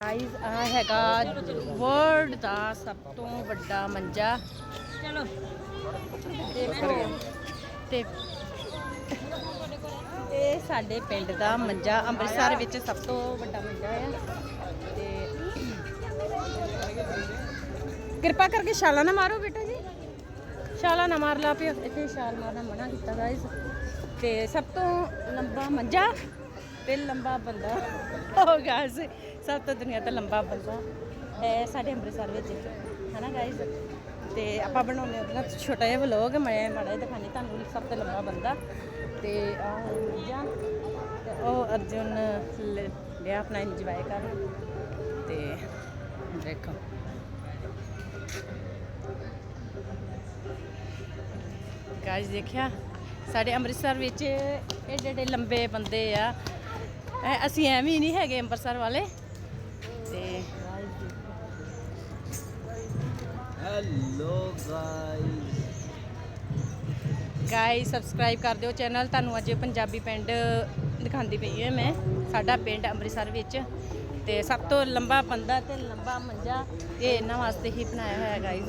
Guys ਆ ਹੈਗਾ world ਦਾ ਸਭ ਤੋਂ ਵੱਡਾ ਮੰਜਾ। ਚਲੋ। ਦੇਖੋ ਤੇ ਇਹ ਸਾਡੇ ਪਿੰਡ ਦਾ ਮੰਜਾ ਅੰਮ੍ਰਿਤਸਰ ਵਿੱਚ ਸਭ ਤੋਂ ਵੱਡਾ ਮੰਜਾ ਹੈ ਤੇ ਕਿਰਪਾ ਕਰਕੇ ਛਾਲਾ ਨਾ ਮਾਰੋ ਬੇਟਾ ਜੀ। ਛਾਲਾ ਨਾ ਮਾਰ ਲਾ ਪਿਓ। ਇੱਥੇ ਛਾਲ ਮਾਰਨਾ ਮਨਾ ਕੀਤਾ ਗਾਇਸ ਤੇ ਸਭ ਤੋਂ ਲੰਬਾ ਮੰਜਾ ਤੇ ਲੰਬਾ ਬੰਦਾ। ਹੋ ਗਾਇਸ ਸਭ ਤੋਂ ਦੁਨੀਆ ਤੋਂ ਲੰਬਾ ਬੰਦਾ ਹੈ। ਸਾਡੇ ਅੰਮ੍ਰਿਤਸਰ ਵਿੱਚ ਹਨਾ ਗਾਇਸ ਤੇ ਆਪਾਂ ਬਣਾਉਂਦੇ ਉਹਦਾ ਛੋਟਾ ਜਿਹਾ ਵਲੋਗ ਮੈਂ ਮਾੜਾ ਜਿਹਾ ਦਿਖਾਣੀ ਤੁਹਾਨੂੰ। ਸਭ ਤੋਂ ਲੰਬਾ ਬੰਦਾ। ਤੇ ਆਹ ਮੰਜਾ ਤੇ ਉਹ ਅਰਜੁਨ ਲ- ਲਿਆ ਆਪਣਾ ਇੰਜੋਏ ਕਰ ਤੇ ਦੇਖੋ। ਗਾਇਸ ਦੇਖਿਆ? ਸਾਡੇ ਅੰਮ੍ਰਿਤਸਰ ਵਿੱਚ ਏਡੇ ਏਡੇ ਲੰਬੇ ਬੰਦੇ ਆ ਐ- ਅਸੀਂ ਐਵੇਂ ਹੀ ਨਹੀਂ ਹੈਗੇ ਅੰਮ੍ਰਿਤਸਰ ਵਾਲੇ। ਤੇ ਹੈਲੋ ਗਾਇਸ ਗਾਇਸ ਸਬਸਕ੍ਰਾਈਬ ਕਰ ਦਿਓ ਚੈਨਲ ਤੁਹਾਨੂੰ ਅੱਜ ਪੰਜਾਬੀ ਪਿੰਡ ਦਿਖਾਉਂਦੀ ਪਈ ਹਾਂ ਮੈਂ ਸਾਡਾ ਪਿੰਡ ਅੰਮ੍ਰਿਤਸਰ ਵਿੱਚ। ਤੇ ਸਭ ਤੋਂ ਲੰਬਾ ਬੰਦਾ ਤੇ ਲੰਬਾ ਮੰਜਾ ਇਹ ਇਹਨਾਂ ਵਾਸਤੇ ਹੀ ਬਣਾਇਆ ਹੋਇਆ ਗਾਇਸ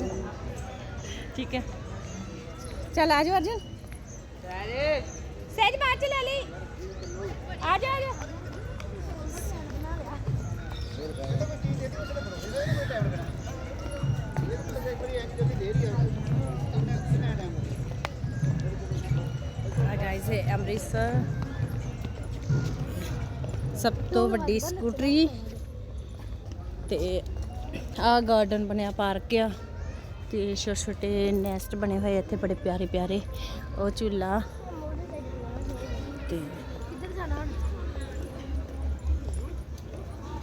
ਠੀਕ ਹੈ। ਚੱਲ ਆ ਜਾਓ ਅਰਜੁਨ। ਸਹਿਜ ਬਾਅਦ ਚ ਲੈ ਲਈ ਆ ਜਾ ਆ ਜਾ ਆ ਗਾਇਸ ਅੰਮ੍ਰਿਤਸਰ। ਸਭ ਤੋਂ ਵੱਡੀ ਸਕੂਟਰੀ। ਤੇ ਆ ਗਾਰਡਨ ਬਣਿਆ ਪਾਰਕ ਆ। ਤੇ ਛੋਟੇ ਛੋਟੇ ਨੈਸਟ ਬਣੇ ਹੋਏ ਇੱਥੇ, ਬੜੇ ਪਿਆਰੇ ਪਿਆਰੇ ਉਹ ਝੂਲਾ। ਤੇ